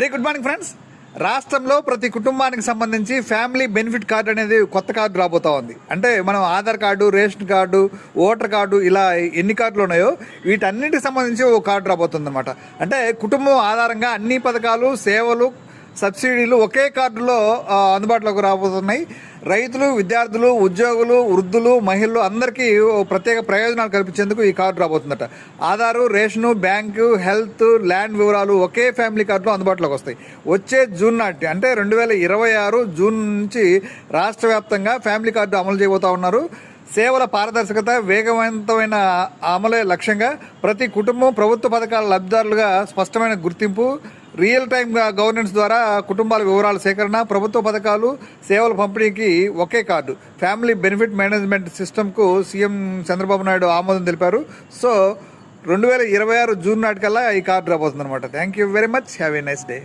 Very good morning friends రాష్ట్రంలో ప్రతి కుటుంబానికి సంబంధించి ఫ్యామిలీ బెనిఫిట్ కార్డు అనేది కొత్త కార్డు రాబోతా ఉంది. అంటే మనం Aadhaar card ration card voter card ఇలా ఎన్ని కార్డులు ఉన్నాయో వీటన్నిటికి సంబంధించి ఓ కార్డు రాబోతుంది అనమాట అంటే కుటుంబం ఆధారంగా అన్ని పథకాలు సేవలు సబ్సిడీలు ఒకే కార్డులో అందుబాటులోకి రాబోతున్నాయి. రైతులు విద్యార్థులు ఉద్యోగులు వృద్ధులు మహిళలు అందరికీ ఓ ప్రత్యేక ప్రయోజనాలు కల్పించేందుకు ఈ card రాబోతుందట. Aadhaar ration bank health land వివరాలు ఒకే ఫ్యామిలీ కార్డులో అందుబాటులోకి వస్తాయి. వచ్చే జూన్ నాటి అంటే రెండు వేల ఇరవై ఆరు జూన్ నుంచి రాష్ట్ర వ్యాప్తంగా ఫ్యామిలీ కార్డు అమలు చేయబోతా ఉన్నారు. సేవల పారదర్శకత వేగవంతమైన అమలే లక్ష్యంగా ప్రతి కుటుంబం ప్రభుత్వ పథకాల లబ్ధిదారులుగా స్పష్టమైన గుర్తింపు రియల్ టైం గవర్నెన్స్ ద్వారా కుటుంబాల వివరాల సేకరణ ప్రభుత్వ పథకాలు సేవల పంపిణీకి ఒకే కార్డు. ఫ్యామిలీ బెనిఫిట్ మేనేజ్మెంట్ సిస్టమ్కు సీఎం చంద్రబాబు నాయుడు ఆమోదం తెలిపారు. సో రెండు వేల ఇరవై ఆరు జూన్ నాటికల్లా ఈ కార్డు రాబోతుంది అనమాట thank you very much have a nice day